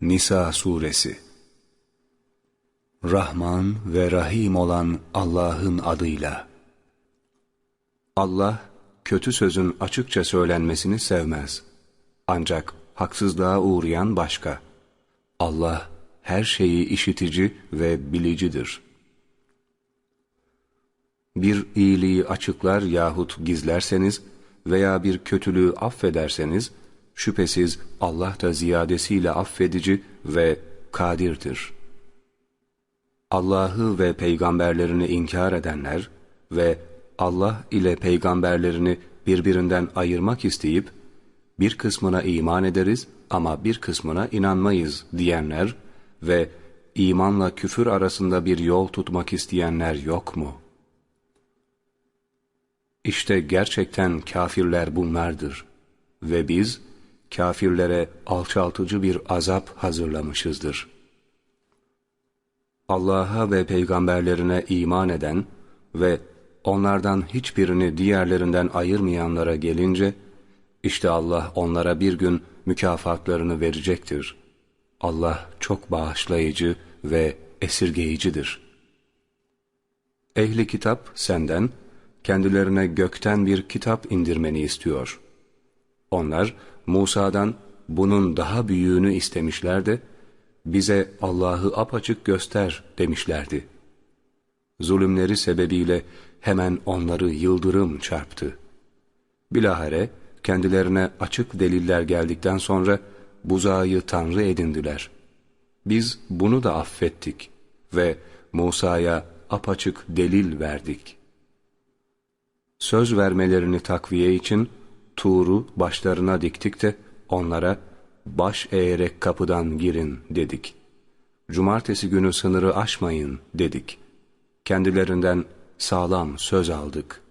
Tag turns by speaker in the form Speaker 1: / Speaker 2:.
Speaker 1: Nisa Suresi Rahman ve Rahim olan Allah'ın adıyla. Allah, kötü sözün açıkça söylenmesini sevmez. Ancak haksızlığa uğrayan başka. Allah, her şeyi işitici ve bilicidir. Bir iyiliği açıklar yahut gizlerseniz veya bir kötülüğü affederseniz, şüphesiz Allah da ziyadesiyle affedici ve kadirdir. Allah'ı ve peygamberlerini inkar edenler ve Allah ile peygamberlerini birbirinden ayırmak isteyip, bir kısmına iman ederiz ama bir kısmına inanmayız diyenler ve imanla küfür arasında bir yol tutmak isteyenler yok mu? İşte gerçekten kafirler bunlardır ve biz kafirlere alçaltıcı bir azap hazırlamışızdır. Allah'a ve peygamberlerine iman eden ve onlardan hiçbirini diğerlerinden ayırmayanlara gelince, işte Allah onlara bir gün mükafatlarını verecektir. Allah çok bağışlayıcı ve esirgeyicidir. Ehli kitap senden, kendilerine gökten bir kitap indirmeni istiyor. Onlar Musa'dan bunun daha büyüğünü istemişler de, bize Allah'ı apaçık göster demişlerdi. Zulümleri sebebiyle hemen onları yıldırım çarptı. Bilahare kendilerine açık deliller geldikten sonra buzağı tanrı edindiler. Biz bunu da affettik ve Musa'ya apaçık delil verdik. Söz vermelerini takviye için Tuğru başlarına diktik de onlara baş eğerek kapıdan girin dedik. Cumartesi günü sınırı aşmayın dedik. Kendilerinden sağlam söz aldık.''